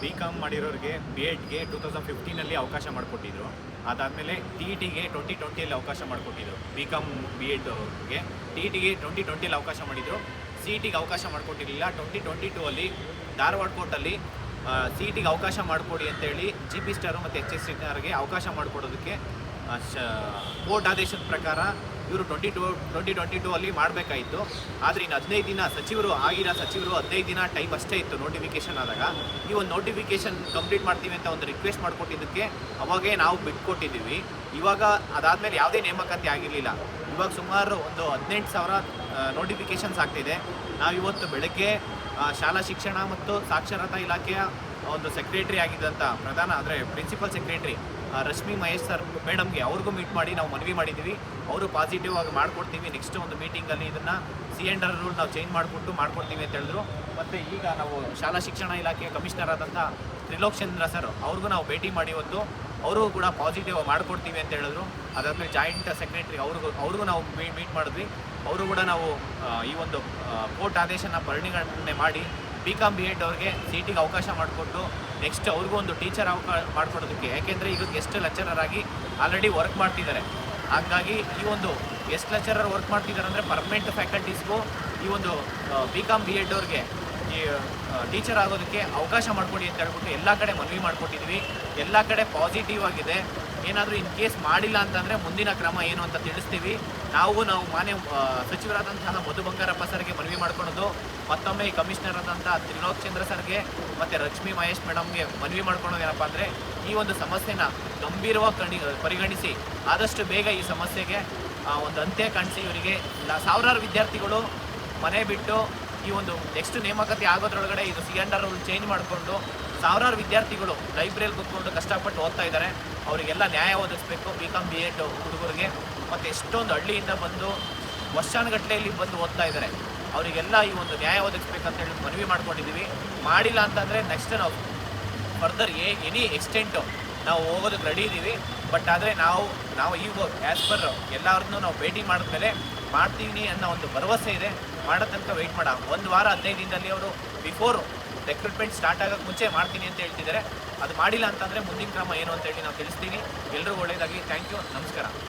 B com ಮಾಡಿರೋರಿಗೆ B ಎಡ್ಗೆ two thousand ಫಿಫ್ಟೀನಲ್ಲಿ ಅವಕಾಶ ಮಾಡಿಕೊಟ್ಟಿದ್ರು. ಅದಾದಮೇಲೆ ಟಿ ಟಿಗೆ ಟ್ವೆಂಟಿ ಟ್ವೆಂಟಿಯಲ್ಲಿ ಅವಕಾಶ ಮಾಡಿಕೊಟ್ಟಿದ್ರು. ಬಿ ಕಾಮ್ ಬಿ ಎಡ್ ಅವ್ರಿಗೆ. ಟಿ ಟಿಗೆ ಟ್ವೆಂಟಿ ಟ್ವೆಂಟಿಯಲ್ಲಿ ಅವಕಾಶ ಮಾಡಿದ್ರು. ಸಿ ಟಿಗೆ ಅವಕಾಶ ಮಾಡಿಕೊಟ್ಟಿರಲಿಲ್ಲ. ಟ್ವೆಂಟಿ ಟ್ವೆಂಟಿ ಟೂ ಅಲ್ಲಿ ಧಾರವಾಡ ಕೋರ್ಟಲ್ಲಿ ಸಿ ಟಿಗೆ ಅವಕಾಶ ಮಾಡಿಕೊಡಿ ಅಂತೇಳಿ ಜಿ ಪಿ ಸ್ಟಾರು ಮತ್ತು ಎಚ್ ಎಸ್ ಸ್ಟಾರ್ಗೆ ಅವಕಾಶ ಮಾಡಿಕೊಡೋದಕ್ಕೆ ಕೋರ್ಟ್ ಆದೇಶದ ಪ್ರಕಾರ ಇವರು twenty two, twenty twenty two ಅಲ್ಲಿ ಮಾಡಬೇಕಾಯಿತು. ಆದರೆ ಇನ್ನು ಹದಿನೈದು ದಿನ ಸಚಿವರು ಆಗಿನ ಸಚಿವರು ಹದಿನೈದು ದಿನ ಟೈಮ್ ಅಷ್ಟೇ ಇತ್ತು ನೋಟಿಫಿಕೇಶನ್ ಆದಾಗ. ಈ ಒಂದು ನೋಟಿಫಿಕೇಶನ್ ಕಂಪ್ಲೀಟ್ ಮಾಡ್ತೀವಿ ಅಂತ ಒಂದು ರಿಕ್ವೆಸ್ಟ್ ಮಾಡಿಕೊಟ್ಟಿದ್ದಕ್ಕೆ ಅವಾಗೇ ನಾವು ಬಿಟ್ಕೊಟ್ಟಿದ್ದೀವಿ. ಇವಾಗ ಅದಾದಮೇಲೆ ಯಾವುದೇ ನೇಮಕಾತಿ ಆಗಿರಲಿಲ್ಲ. ಇವಾಗ ಸುಮಾರು ಒಂದು ಹದಿನೆಂಟು ಸಾವಿರ ನೋಟಿಫಿಕೇಶನ್ಸ್ ಆಗ್ತಿದೆ. ನಾವು ಇವತ್ತು ಬೆಳಗ್ಗೆ ಶಾಲಾ ಶಿಕ್ಷಣ ಮತ್ತು ಸಾಕ್ಷರತಾ ಇಲಾಖೆಯ ಒಂದು ಸೆಕ್ರೆಟರಿ ಆಗಿದ್ದಂಥ ಪ್ರಧಾನ, ಅಂದರೆ principal secretary Rashmi Mahesh sir, ಮೇಡಮ್ಗೆ ಅವ್ರಿಗೂ ಮೀಟ್ ಮಾಡಿ ನಾವು ಮನವಿ ಮಾಡಿದ್ದೀವಿ. ಅವರು ಪಾಸಿಟಿವ್ ಆಗಿ ಮಾಡಿಕೊಡ್ತೀವಿ. ನೆಕ್ಸ್ಟ್ ಒಂದು ಮೀಟಿಂಗಲ್ಲಿ ಇದನ್ನು ಸಿ ಆರ್ ರೂಲ್ ನಾವು ಚೇಂಜ್ ಮಾಡಿಕೊಟ್ಟು ಮಾಡ್ಕೊಡ್ತೀವಿ ಅಂತ ಹೇಳಿದ್ರು. ಮತ್ತು ಈಗ ನಾವು ಶಾಲಾ ಶಿಕ್ಷಣ ಇಲಾಖೆಯ ಕಮಿಷನರ್ ಆದಂಥ ತ್ರಿಲೋಕ್ ಚಂದ್ರ ಸರ್ ಅವ್ರಿಗೂ ನಾವು ಭೇಟಿ ಮಾಡಿ ಇವತ್ತು ಅವರು ಕೂಡ ಪಾಸಿಟಿವ್ ಮಾಡ್ಕೊಡ್ತೀವಿ ಅಂತ ಹೇಳಿದ್ರು. ಅದಾದಮೇಲೆ ಜಾಯಿಂಟ್ ಸೆಕ್ರೆಟರಿ ಅವ್ರಿಗೂ ಅವ್ರಿಗೂ ನಾವು ಮೀಟ್ ಮಾಡಿದ್ವಿ. ಅವರು ಕೂಡ ನಾವು ಈ ಒಂದು ಕೋರ್ಟ್ ಆದೇಶನ ಪರಿಗಣನೆ ಮಾಡಿ ಬಿ ಕಾಮ್ ಬಿ ಎಡ್ ಅವ್ರಿಗೆ ಸೀಟಿಗೆ ಅವಕಾಶ ಮಾಡಿಕೊಟ್ಟು ನೆಕ್ಸ್ಟ್ ಅವ್ರಿಗೂ ಒಂದು ಟೀಚರ್ ಅವಕಾಶ ಮಾಡಿಕೊಡೋದಕ್ಕೆ. ಯಾಕೆಂದರೆ ಈಗ ಗೆಸ್ಟ್ ಲೆಕ್ಚರರ್ ಆಗಿ ಆಲ್ರೆಡಿ ವರ್ಕ್ ಮಾಡ್ತಿದ್ದಾರೆ. ಹಾಗಾಗಿ ಈ ಒಂದು ಗೆಸ್ಟ್ ಲೆಕ್ಚರರ್ ವರ್ಕ್ ಮಾಡ್ತಿದ್ದಾರೆ ಅಂದರೆ ಪರ್ಮನೆಂಟ್ ಫ್ಯಾಕಲ್ಟೀಸ್ಗೂ ಈ ಒಂದು ಬಿ ಕಾಮ್ ಬಿ ಎಡ್ ಅವ್ರಿಗೆ ಈ ಟೀಚರ್ ಆಗೋದಕ್ಕೆ ಅವಕಾಶ ಮಾಡಿಕೊಡಿ ಅಂತ ಹೇಳ್ಬಿಟ್ಟು ಎಲ್ಲ ಕಡೆ ಮನವಿ ಮಾಡಿಕೊಟ್ಟಿದ್ವಿ. ಎಲ್ಲ ಕಡೆ ಪಾಸಿಟಿವ್ ಆಗಿದೆ. ಏನಾದರೂ ಇನ್ ಕೇಸ್ ಮಾಡಿಲ್ಲ ಅಂತಂದರೆ ಮುಂದಿನ ಕ್ರಮ ಏನು ಅಂತ ತಿಳಿಸ್ತೀವಿ. ನಾವು ನಾವು ಮಾನ್ಯ ಸಚಿವರಾದಂತಹ ಮಧು ಬಂಗಾರಪ್ಪ ಸರ್ಗೆ ಮನವಿ ಮಾಡ್ಕೊಳೋದು, ಮತ್ತೊಮ್ಮೆ ಈ ಕಮಿಷನರ್ ಆದಂತಹ ತ್ರಿಲೋಕ್ ಚಂದ್ರ ಸರ್ಗೆ ಮತ್ತು ಲಕ್ಷ್ಮೀ ಮಹೇಶ್ ಮೇಡಮ್ಗೆ ಮನವಿ ಮಾಡ್ಕೊಳೋದು ಏನಪ್ಪ ಅಂದರೆ, ಈ ಒಂದು ಸಮಸ್ಯೆನ ಗಂಭೀರವಾಗಿ ಪರಿಗಣಿಸಿ, ಆದಷ್ಟು ಬೇಗ ಈ ಸಮಸ್ಯೆಗೆ ಒಂದು ಅಂತ್ಯ ಕಾಣಿಸಿ ಇವರಿಗೆ. ಸಾವಿರಾರು ವಿದ್ಯಾರ್ಥಿಗಳು ಮನೆ ಬಿಟ್ಟು ಈ ಒಂದು ನೆಕ್ಸ್ಟ್ ನೇಮಕಾತಿ ಆಗೋದ್ರೊಳಗಡೆ ಇದು ಸಿ ಚೇಂಜ್ ಮಾಡಿಕೊಂಡು ಸಾವಿರಾರು ವಿದ್ಯಾರ್ಥಿಗಳು ಲೈಬ್ರರಿಯಲ್ಲಿ ಕೂತ್ಕೊಂಡು ಕಷ್ಟಪಟ್ಟು ಓದ್ತಾ ಇದ್ದಾರೆ. ಅವರಿಗೆಲ್ಲ ನ್ಯಾಯ ಒದಗಿಸ್ಬೇಕು, ಬಿ ಕಾಮ್ ಬಿ ಎಡ್ ಹುಡುಗರಿಗೆ. ಮತ್ತು ಎಷ್ಟೊಂದು ಹಳ್ಳಿಯಿಂದ ಬಂದು ವರ್ಷಾನುಗಟ್ಟಲೆಯಲ್ಲಿ ಬಂದು ಓದ್ತಾ ಇದ್ದಾರೆ. ಅವರಿಗೆಲ್ಲ ಈ ಒಂದು ನ್ಯಾಯ ಒದಗಿಸ್ಬೇಕಂತ ಹೇಳಿ ಮನವಿ ಮಾಡ್ಕೊಂಡಿದ್ದೀವಿ. ಮಾಡಿಲ್ಲ ಅಂತಂದರೆ ನೆಕ್ಸ್ಟ್ ನಾವು ಫರ್ದರ್ ಎ ಎನಿ ಎಕ್ಸ್ಟೆಂಟು ನಾವು ಹೋಗೋದಕ್ಕೆ ರೆಡಿ ಇದ್ದೀವಿ ಬಟ್ ಆದರೆ ನಾವು ನಾವು ಈಗ ಆ್ಯಸ್ ಪರ್ ಎಲ್ಲರನ್ನೂ ನಾವು ಭೇಟಿ ಮಾಡಿದ್ಮೇಲೆ ಮಾಡ್ತೀನಿ ಅನ್ನೋ ಒಂದು ಭರವಸೆ ಇದೆ. ಮಾಡೋ ತನಕ ವೆಯ್ಟ್ ಮಾಡ. ಒಂದು ವಾರ ಹದಿನೈದು ದಿನದಲ್ಲಿ ಅವರು ಬಿಫೋರ್ ರೆಕ್ರೂಟ್ಮೆಂಟ್ ಸ್ಟಾರ್ಟ್ ಆಗೋಕ್ಕೆ ಮುಂಚೆ ಮಾಡ್ತೀನಿ ಅಂತ ಹೇಳ್ತಿದ್ದಾರೆ. ಅದು ಮಾಡಿಲ್ಲ ಅಂತಂದರೆ ಮುಂದಿನ ಕ್ರಮ ಏನು ಅಂತ ಹೇಳಿ ನಾವು ತಿಳಿಸ್ತೀನಿ. ಎಲ್ಲರಿಗೂ ಒಳ್ಳೆಯದಾಗಿ ಥ್ಯಾಂಕ್ ಯು ನಮಸ್ಕಾರ.